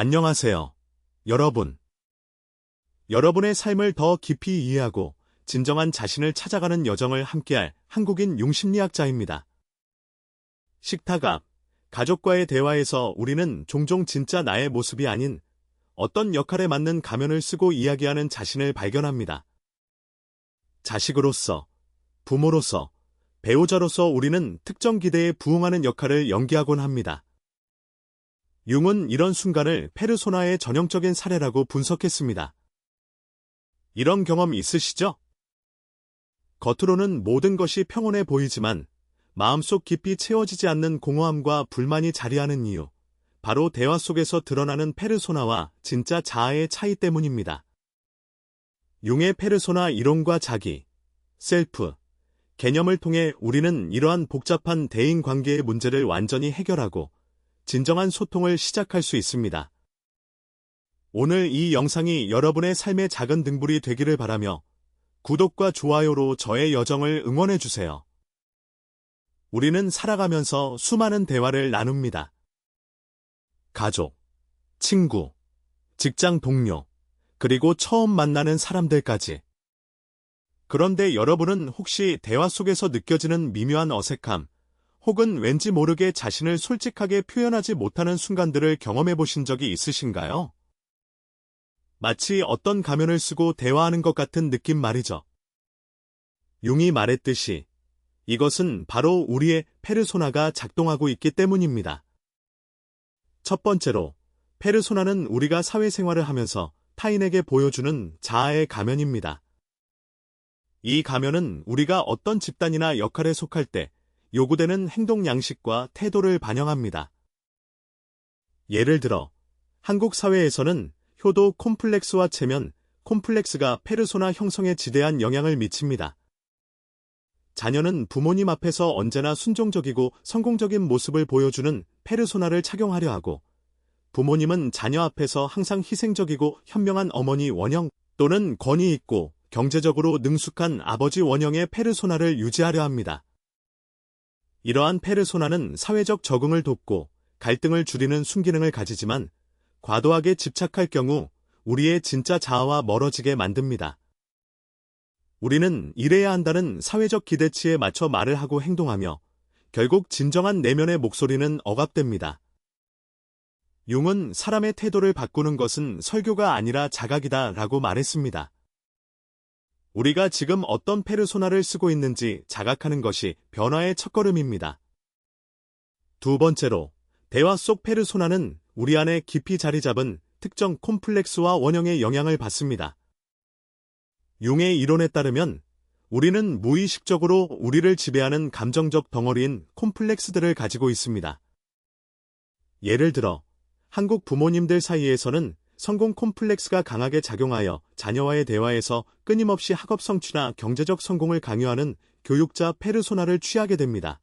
안녕하세요. 여러분. 여러분의 삶을 더 깊이 이해하고 진정한 자신을 찾아가는 여정을 함께할 한국인 용심리학자입니다. 식탁 앞, 가족과의 대화에서 우리는 종종 진짜 나의 모습이 아닌 어떤 역할에 맞는 가면을 쓰고 이야기하는 자신을 발견합니다. 자식으로서, 부모로서, 배우자로서 우리는 특정 기대에 부응하는 역할을 연기하곤 합니다. 융은 이런 순간을 페르소나의 전형적인 사례라고 분석했습니다. 이런 경험 있으시죠? 겉으로는 모든 것이 평온해 보이지만 마음속 깊이 채워지지 않는 공허함과 불만이 자리하는 이유, 바로 대화 속에서 드러나는 페르소나와 진짜 자아의 차이 때문입니다. 융의 페르소나 이론과 자기, 셀프, 개념을 통해 우리는 이러한 복잡한 대인 관계의 문제를 완전히 해결하고 진정한 소통을 시작할 수 있습니다. 오늘 이 영상이 여러분의 삶의 작은 등불이 되기를 바라며 구독과 좋아요로 저의 여정을 응원해주세요. 우리는 살아가면서 수많은 대화를 나눕니다. 가족, 친구, 직장 동료, 그리고 처음 만나는 사람들까지. 그런데 여러분은 혹시 대화 속에서 느껴지는 미묘한 어색함, 혹은 왠지 모르게 자신을 솔직하게 표현하지 못하는 순간들을 경험해 보신 적이 있으신가요? 마치 어떤 가면을 쓰고 대화하는 것 같은 느낌 말이죠. 융이 말했듯이 이것은 바로 우리의 페르소나가 작동하고 있기 때문입니다. 첫 번째로, 페르소나는 우리가 사회생활을 하면서 타인에게 보여주는 자아의 가면입니다. 이 가면은 우리가 어떤 집단이나 역할에 속할 때 요구되는 행동 양식과 태도를 반영합니다. 예를 들어, 한국 사회에서는 효도 콤플렉스와 체면, 콤플렉스가 페르소나 형성에 지대한 영향을 미칩니다. 자녀는 부모님 앞에서 언제나 순종적이고 성공적인 모습을 보여주는 페르소나를 착용하려 하고, 부모님은 자녀 앞에서 항상 희생적이고 현명한 어머니 원형 또는 권위 있고 경제적으로 능숙한 아버지 원형의 페르소나를 유지하려 합니다. 이러한 페르소나는 사회적 적응을 돕고 갈등을 줄이는 순기능을 가지지만 과도하게 집착할 경우 우리의 진짜 자아와 멀어지게 만듭니다. 우리는 이래야 한다는 사회적 기대치에 맞춰 말을 하고 행동하며 결국 진정한 내면의 목소리는 억압됩니다. 융은 사람의 태도를 바꾸는 것은 설교가 아니라 자각이다 라고 말했습니다. 우리가 지금 어떤 페르소나를 쓰고 있는지 자각하는 것이 변화의 첫걸음입니다. 두 번째로, 대화 속 페르소나는 우리 안에 깊이 자리 잡은 특정 콤플렉스와 원형의 영향을 받습니다. 융의 이론에 따르면 우리는 무의식적으로 우리를 지배하는 감정적 덩어리인 콤플렉스들을 가지고 있습니다. 예를 들어, 한국 부모님들 사이에서는 성공 콤플렉스가 강하게 작용하여 자녀와의 대화에서 끊임없이 학업 성취나 경제적 성공을 강요하는 교육자 페르소나를 취하게 됩니다.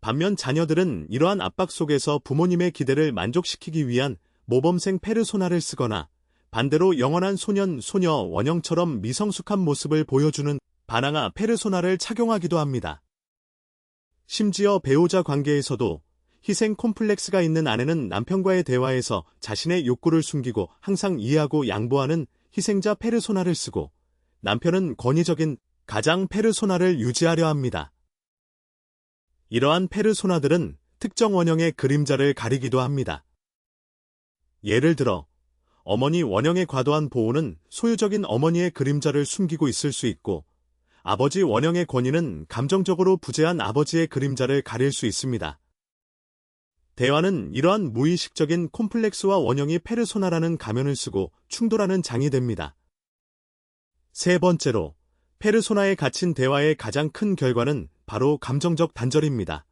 반면 자녀들은 이러한 압박 속에서 부모님의 기대를 만족시키기 위한 모범생 페르소나를 쓰거나 반대로 영원한 소년, 소녀, 원형처럼 미성숙한 모습을 보여주는 바나가 페르소나를 착용하기도 합니다. 심지어 배우자 관계에서도 희생 콤플렉스가 있는 아내는 남편과의 대화에서 자신의 욕구를 숨기고 항상 이해하고 양보하는 희생자 페르소나를 쓰고 남편은 권위적인 가장 페르소나를 유지하려 합니다. 이러한 페르소나들은 특정 원형의 그림자를 가리기도 합니다. 예를 들어 어머니 원형의 과도한 보호는 소유적인 어머니의 그림자를 숨기고 있을 수 있고 아버지 원형의 권위는 감정적으로 부재한 아버지의 그림자를 가릴 수 있습니다. 대화는 이러한 무의식적인 콤플렉스와 원형이 페르소나라는 가면을 쓰고 충돌하는 장이 됩니다. 세 번째로, 페르소나에 갇힌 대화의 가장 큰 결과는 바로 감정적 단절입니다.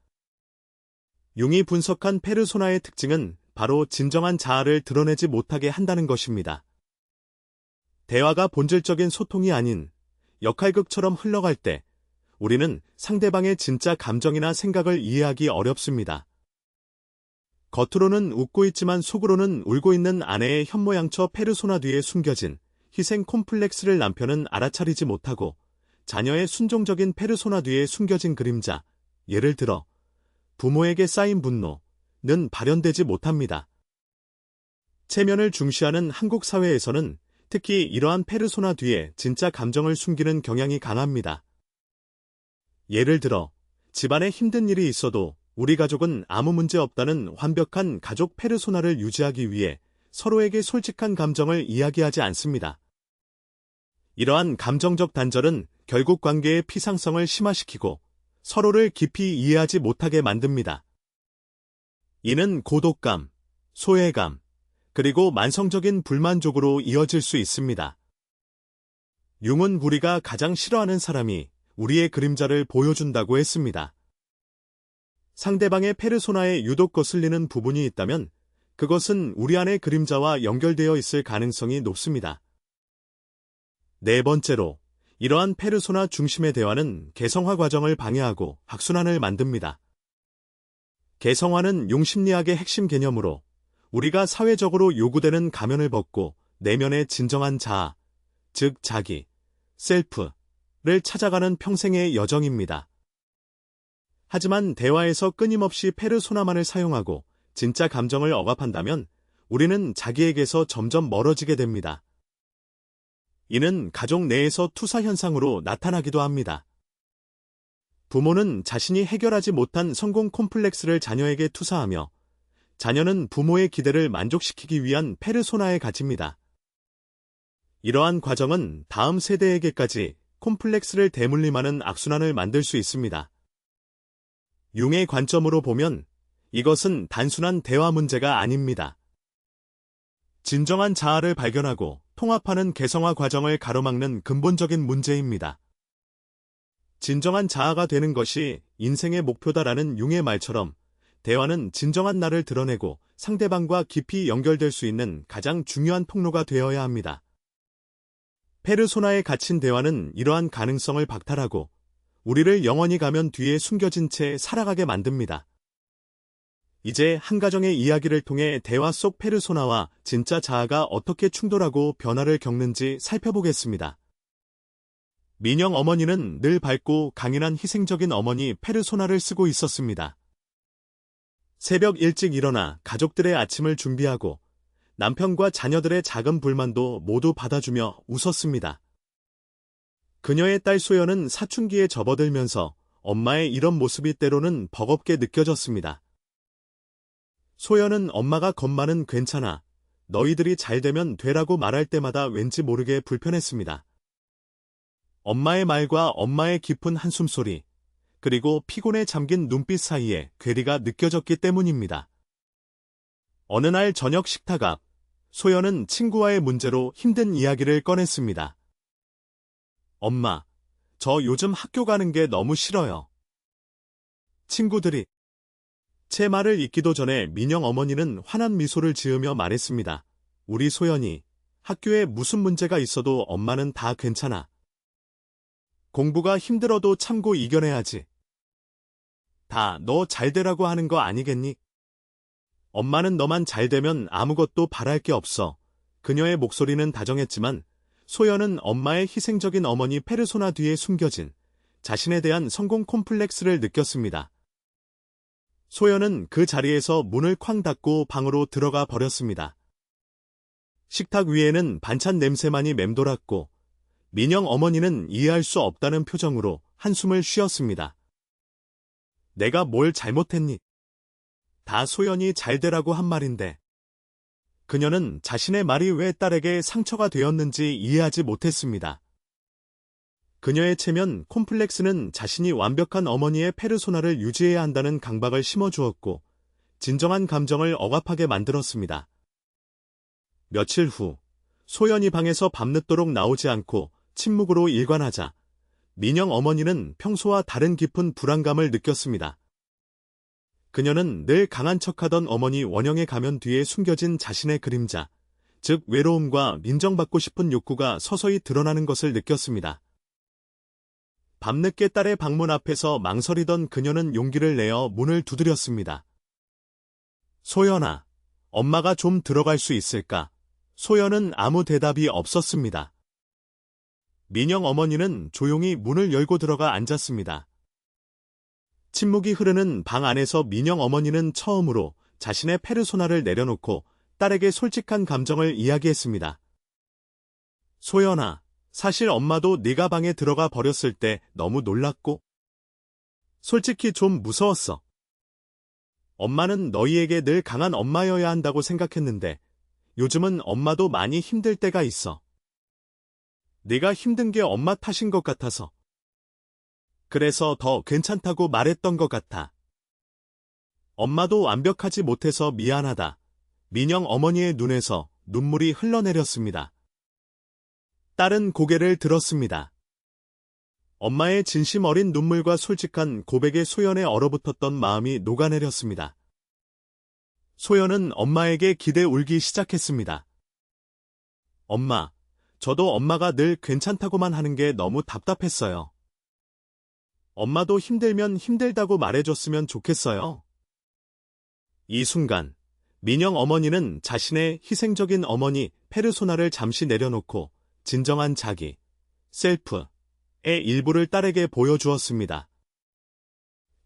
융이 분석한 페르소나의 특징은 바로 진정한 자아를 드러내지 못하게 한다는 것입니다. 대화가 본질적인 소통이 아닌 역할극처럼 흘러갈 때 우리는 상대방의 진짜 감정이나 생각을 이해하기 어렵습니다. 겉으로는 웃고 있지만 속으로는 울고 있는 아내의 현모양처 페르소나 뒤에 숨겨진 희생 콤플렉스를 남편은 알아차리지 못하고 자녀의 순종적인 페르소나 뒤에 숨겨진 그림자, 예를 들어 부모에게 쌓인 분노는 발현되지 못합니다. 체면을 중시하는 한국 사회에서는 특히 이러한 페르소나 뒤에 진짜 감정을 숨기는 경향이 강합니다. 예를 들어, 집안에 힘든 일이 있어도 우리 가족은 아무 문제 없다는 완벽한 가족 페르소나를 유지하기 위해 서로에게 솔직한 감정을 이야기하지 않습니다. 이러한 감정적 단절은 결국 관계의 피상성을 심화시키고 서로를 깊이 이해하지 못하게 만듭니다. 이는 고독감, 소외감, 그리고 만성적인 불만족으로 이어질 수 있습니다. 융은 우리가 가장 싫어하는 사람이 우리의 그림자를 보여준다고 했습니다. 상대방의 페르소나에 유독 거슬리는 부분이 있다면 그것은 우리 안의 그림자와 연결되어 있을 가능성이 높습니다. 네 번째로, 이러한 페르소나 중심의 대화는 개성화 과정을 방해하고 악순환을 만듭니다. 개성화는 용심리학의 핵심 개념으로 우리가 사회적으로 요구되는 가면을 벗고 내면의 진정한 자아, 즉 자기, 셀프를 찾아가는 평생의 여정입니다. 하지만 대화에서 끊임없이 페르소나만을 사용하고 진짜 감정을 억압한다면 우리는 자기에게서 점점 멀어지게 됩니다. 이는 가족 내에서 투사 현상으로 나타나기도 합니다. 부모는 자신이 해결하지 못한 성공 콤플렉스를 자녀에게 투사하며 자녀는 부모의 기대를 만족시키기 위한 페르소나에 갇힙니다. 이러한 과정은 다음 세대에게까지 콤플렉스를 대물림하는 악순환을 만들 수 있습니다. 융의 관점으로 보면 이것은 단순한 대화 문제가 아닙니다. 진정한 자아를 발견하고 통합하는 개성화 과정을 가로막는 근본적인 문제입니다. 진정한 자아가 되는 것이 인생의 목표다라는 융의 말처럼 대화는 진정한 나를 드러내고 상대방과 깊이 연결될 수 있는 가장 중요한 통로가 되어야 합니다. 페르소나에 갇힌 대화는 이러한 가능성을 박탈하고 우리를 영원히 가면 뒤에 숨겨진 채 살아가게 만듭니다. 이제 한 가정의 이야기를 통해 대화 속 페르소나와 진짜 자아가 어떻게 충돌하고 변화를 겪는지 살펴보겠습니다. 민영 어머니는 늘 밝고 강인한 희생적인 어머니 페르소나를 쓰고 있었습니다. 새벽 일찍 일어나 가족들의 아침을 준비하고 남편과 자녀들의 작은 불만도 모두 받아주며 웃었습니다. 그녀의 딸 소연은 사춘기에 접어들면서 엄마의 이런 모습이 때로는 버겁게 느껴졌습니다. 소연은 엄마가 겉만은 괜찮아. 너희들이 잘 되면 되라고 말할 때마다 왠지 모르게 불편했습니다. 엄마의 말과 엄마의 깊은 한숨소리, 그리고 피곤에 잠긴 눈빛 사이에 괴리가 느껴졌기 때문입니다. 어느 날 저녁 식탁 앞, 소연은 친구와의 문제로 힘든 이야기를 꺼냈습니다. 엄마, 저 요즘 학교 가는 게 너무 싫어요. 친구들이 제 말을 잊기도 전에 민영 어머니는 환한 미소를 지으며 말했습니다. 우리 소연이 학교에 무슨 문제가 있어도 엄마는 다 괜찮아. 공부가 힘들어도 참고 이겨내야지. 다 너 잘되라고 하는 거 아니겠니? 엄마는 너만 잘되면 아무것도 바랄 게 없어. 그녀의 목소리는 다정했지만 소연은 엄마의 희생적인 어머니 페르소나 뒤에 숨겨진 자신에 대한 성공 콤플렉스를 느꼈습니다. 소연은 그 자리에서 문을 쾅 닫고 방으로 들어가 버렸습니다. 식탁 위에는 반찬 냄새만이 맴돌았고 민영 어머니는 이해할 수 없다는 표정으로 한숨을 쉬었습니다. 내가 뭘 잘못했니? 다 소연이 잘 되라고 한 말인데. 그녀는 자신의 말이 왜 딸에게 상처가 되었는지 이해하지 못했습니다. 그녀의 체면 콤플렉스는 자신이 완벽한 어머니의 페르소나를 유지해야 한다는 강박을 심어주었고 진정한 감정을 억압하게 만들었습니다. 며칠 후 소연이 방에서 밤늦도록 나오지 않고 침묵으로 일관하자 민영 어머니는 평소와 다른 깊은 불안감을 느꼈습니다. 그녀는 늘 강한 척하던 어머니 원영의 가면 뒤에 숨겨진 자신의 그림자, 즉 외로움과 인정받고 싶은 욕구가 서서히 드러나는 것을 느꼈습니다. 밤늦게 딸의 방문 앞에서 망설이던 그녀는 용기를 내어 문을 두드렸습니다. 소연아, 엄마가 좀 들어갈 수 있을까? 소연은 아무 대답이 없었습니다. 민영 어머니는 조용히 문을 열고 들어가 앉았습니다. 침묵이 흐르는 방 안에서 민영 어머니는 처음으로 자신의 페르소나를 내려놓고 딸에게 솔직한 감정을 이야기했습니다. 소연아, 사실 엄마도 네가 방에 들어가 버렸을 때 너무 놀랐고, 솔직히 좀 무서웠어. 엄마는 너희에게 늘 강한 엄마여야 한다고 생각했는데, 요즘은 엄마도 많이 힘들 때가 있어. 네가 힘든 게 엄마 탓인 것 같아서. 그래서 더 괜찮다고 말했던 것 같아. 엄마도 완벽하지 못해서 미안하다. 민영 어머니의 눈에서 눈물이 흘러내렸습니다. 딸은 고개를 들었습니다. 엄마의 진심 어린 눈물과 솔직한 고백에 소연에 얼어붙었던 마음이 녹아내렸습니다. 소연은 엄마에게 기대 울기 시작했습니다. 엄마, 저도 엄마가 늘 괜찮다고만 하는 게 너무 답답했어요. 엄마도 힘들면 힘들다고 말해줬으면 좋겠어요. 이 순간, 민영 어머니는 자신의 희생적인 어머니 페르소나를 잠시 내려놓고 진정한 자기, 셀프의 일부를 딸에게 보여주었습니다.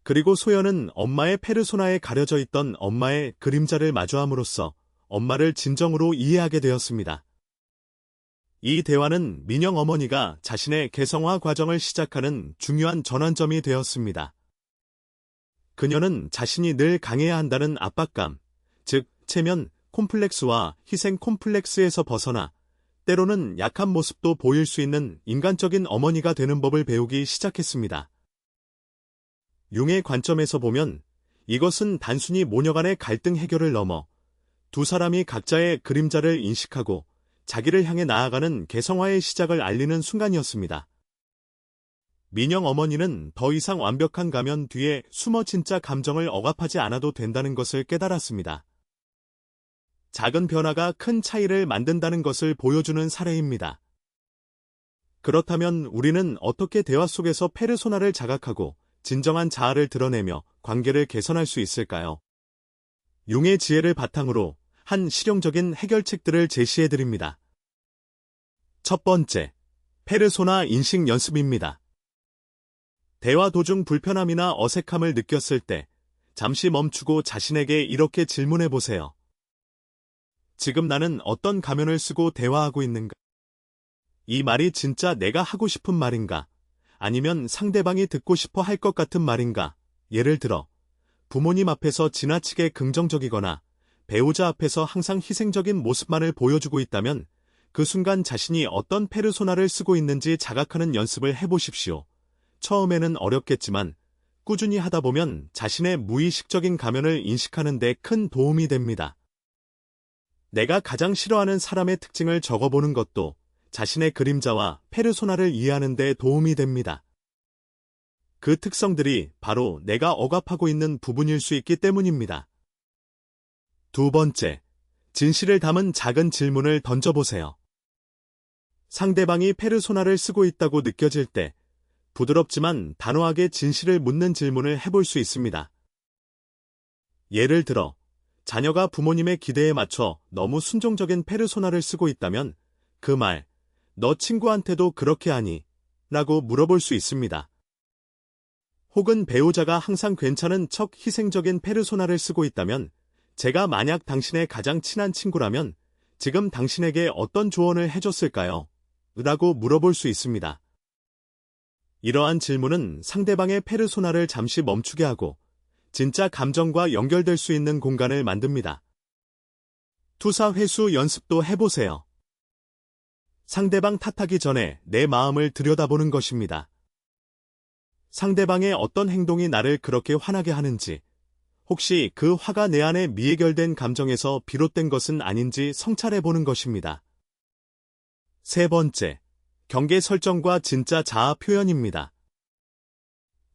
그리고 소연은 엄마의 페르소나에 가려져 있던 엄마의 그림자를 마주함으로써 엄마를 진정으로 이해하게 되었습니다. 이 대화는 민영 어머니가 자신의 개성화 과정을 시작하는 중요한 전환점이 되었습니다. 그녀는 자신이 늘 강해야 한다는 압박감, 즉, 체면 콤플렉스와 희생 콤플렉스에서 벗어나 때로는 약한 모습도 보일 수 있는 인간적인 어머니가 되는 법을 배우기 시작했습니다. 융의 관점에서 보면 이것은 단순히 모녀 간의 갈등 해결을 넘어 두 사람이 각자의 그림자를 인식하고 자기를 향해 나아가는 개성화의 시작을 알리는 순간이었습니다. 민영 어머니는 더 이상 완벽한 가면 뒤에 숨어 진짜 감정을 억압하지 않아도 된다는 것을 깨달았습니다. 작은 변화가 큰 차이를 만든다는 것을 보여주는 사례입니다. 그렇다면 우리는 어떻게 대화 속에서 페르소나를 자각하고 진정한 자아를 드러내며 관계를 개선할 수 있을까요? 융의 지혜를 바탕으로 한 실용적인 해결책들을 제시해 드립니다. 첫 번째, 페르소나 인식 연습입니다. 대화 도중 불편함이나 어색함을 느꼈을 때 잠시 멈추고 자신에게 이렇게 질문해 보세요. 지금 나는 어떤 가면을 쓰고 대화하고 있는가? 이 말이 진짜 내가 하고 싶은 말인가? 아니면 상대방이 듣고 싶어 할 것 같은 말인가? 예를 들어, 부모님 앞에서 지나치게 긍정적이거나 배우자 앞에서 항상 희생적인 모습만을 보여주고 있다면 그 순간 자신이 어떤 페르소나를 쓰고 있는지 자각하는 연습을 해보십시오. 처음에는 어렵겠지만 꾸준히 하다 보면 자신의 무의식적인 가면을 인식하는 데 큰 도움이 됩니다. 내가 가장 싫어하는 사람의 특징을 적어보는 것도 자신의 그림자와 페르소나를 이해하는 데 도움이 됩니다. 그 특성들이 바로 내가 억압하고 있는 부분일 수 있기 때문입니다. 두 번째, 진실을 담은 작은 질문을 던져보세요. 상대방이 페르소나를 쓰고 있다고 느껴질 때 부드럽지만 단호하게 진실을 묻는 질문을 해볼 수 있습니다. 예를 들어, 자녀가 부모님의 기대에 맞춰 너무 순종적인 페르소나를 쓰고 있다면 그 말, 너 친구한테도 그렇게 하니? 라고 물어볼 수 있습니다. 혹은 배우자가 항상 괜찮은 척 희생적인 페르소나를 쓰고 있다면 제가 만약 당신의 가장 친한 친구라면 지금 당신에게 어떤 조언을 해줬을까요? 라고 물어볼 수 있습니다. 이러한 질문은 상대방의 페르소나를 잠시 멈추게 하고 진짜 감정과 연결될 수 있는 공간을 만듭니다. 투사 회수 연습도 해보세요. 상대방 탓하기 전에 내 마음을 들여다보는 것입니다. 상대방의 어떤 행동이 나를 그렇게 화나게 하는지, 혹시 그 화가 내 안에 미해결된 감정에서 비롯된 것은 아닌지 성찰해보는 것입니다. 세 번째, 경계 설정과 진짜 자아 표현입니다.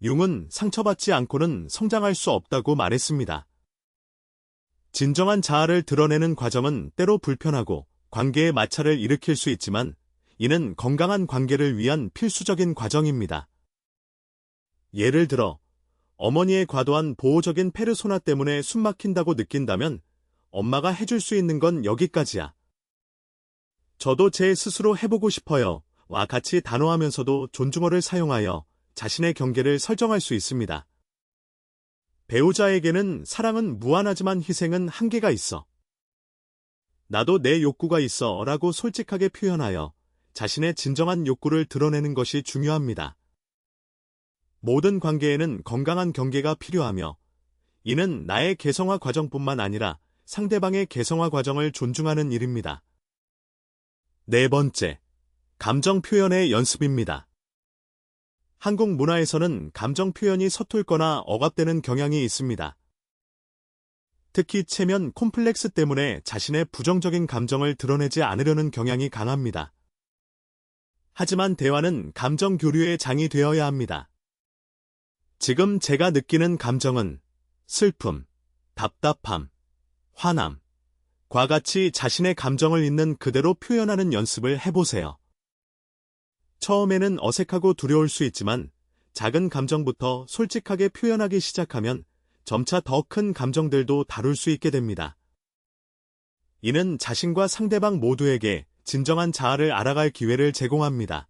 융은 상처받지 않고는 성장할 수 없다고 말했습니다. 진정한 자아를 드러내는 과정은 때로 불편하고 관계의 마찰을 일으킬 수 있지만 이는 건강한 관계를 위한 필수적인 과정입니다. 예를 들어 어머니의 과도한 보호적인 페르소나 때문에 숨막힌다고 느낀다면 엄마가 해줄 수 있는 건 여기까지야. 저도 제 스스로 해보고 싶어요. 와 같이 단호하면서도 존중어를 사용하여 자신의 경계를 설정할 수 있습니다. 배우자에게는 사랑은 무한하지만 희생은 한계가 있어. 나도 내 욕구가 있어 라고 솔직하게 표현하여 자신의 진정한 욕구를 드러내는 것이 중요합니다. 모든 관계에는 건강한 경계가 필요하며 이는 나의 개성화 과정뿐만 아니라 상대방의 개성화 과정을 존중하는 일입니다. 네 번째, 감정 표현의 연습입니다. 한국 문화에서는 감정 표현이 서툴거나 억압되는 경향이 있습니다. 특히 체면 콤플렉스 때문에 자신의 부정적인 감정을 드러내지 않으려는 경향이 강합니다. 하지만 대화는 감정 교류의 장이 되어야 합니다. 지금 제가 느끼는 감정은 슬픔, 답답함, 화남, 과 같이 자신의 감정을 있는 그대로 표현하는 연습을 해보세요. 처음에는 어색하고 두려울 수 있지만 작은 감정부터 솔직하게 표현하기 시작하면 점차 더 큰 감정들도 다룰 수 있게 됩니다. 이는 자신과 상대방 모두에게 진정한 자아를 알아갈 기회를 제공합니다.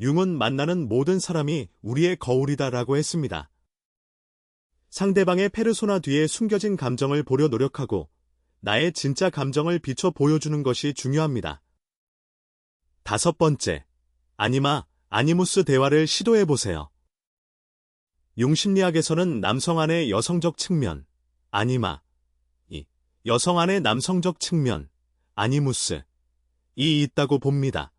융은 만나는 모든 사람이 우리의 거울이다라고 했습니다. 상대방의 페르소나 뒤에 숨겨진 감정을 보려 노력하고 나의 진짜 감정을 비춰 보여주는 것이 중요합니다. 다섯 번째, 아니마, 아니무스 대화를 시도해 보세요. 융심리학에서는 남성 안의 여성적 측면, 아니마, 이 여성 안의 남성적 측면, 아니무스, 이 있다고 봅니다.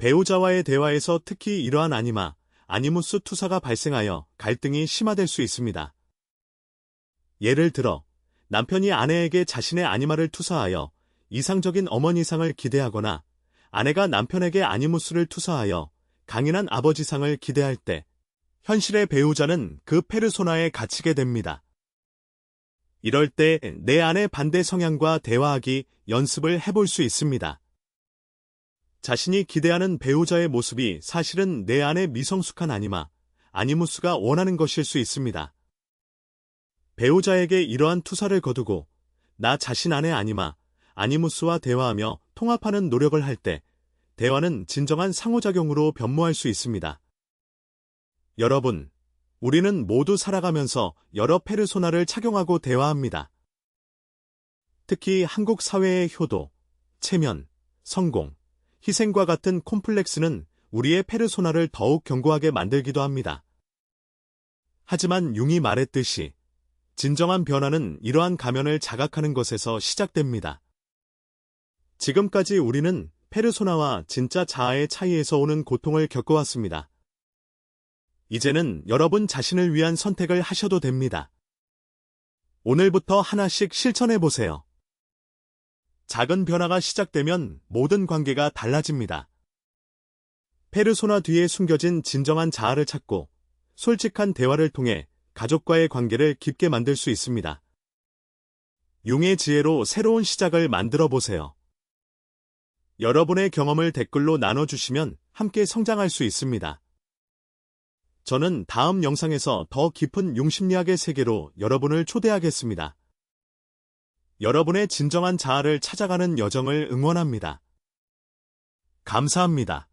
배우자와의 대화에서 특히 이러한 아니마, 아니무스 투사가 발생하여 갈등이 심화될 수 있습니다. 예를 들어, 남편이 아내에게 자신의 아니마를 투사하여 이상적인 어머니상을 기대하거나 아내가 남편에게 아니무스를 투사하여 강인한 아버지상을 기대할 때 현실의 배우자는 그 페르소나에 갇히게 됩니다. 이럴 때내 안의 반대 성향과 대화하기 연습을 해볼 수 있습니다. 자신이 기대하는 배우자의 모습이 사실은 내 안의 미성숙한 아니마, 아니무스가 원하는 것일 수 있습니다. 배우자에게 이러한 투사를 거두고 나 자신 안의 아니마, 아니무스와 대화하며 통합하는 노력을 할 때 대화는 진정한 상호작용으로 변모할 수 있습니다. 여러분, 우리는 모두 살아가면서 여러 페르소나를 착용하고 대화합니다. 특히 한국 사회의 효도, 체면, 성공, 희생과 같은 콤플렉스는 우리의 페르소나를 더욱 견고하게 만들기도 합니다. 하지만 융이 말했듯이 진정한 변화는 이러한 가면을 자각하는 것에서 시작됩니다. 지금까지 우리는 페르소나와 진짜 자아의 차이에서 오는 고통을 겪어왔습니다. 이제는 여러분 자신을 위한 선택을 하셔도 됩니다. 오늘부터 하나씩 실천해 보세요. 작은 변화가 시작되면 모든 관계가 달라집니다. 페르소나 뒤에 숨겨진 진정한 자아를 찾고 솔직한 대화를 통해 가족과의 관계를 깊게 만들 수 있습니다. 용의 지혜로 새로운 시작을 만들어 보세요. 여러분의 경험을 댓글로 나눠주시면 함께 성장할 수 있습니다. 저는 다음 영상에서 더 깊은 용심리학의 세계로 여러분을 초대하겠습니다. 여러분의 진정한 자아를 찾아가는 여정을 응원합니다. 감사합니다.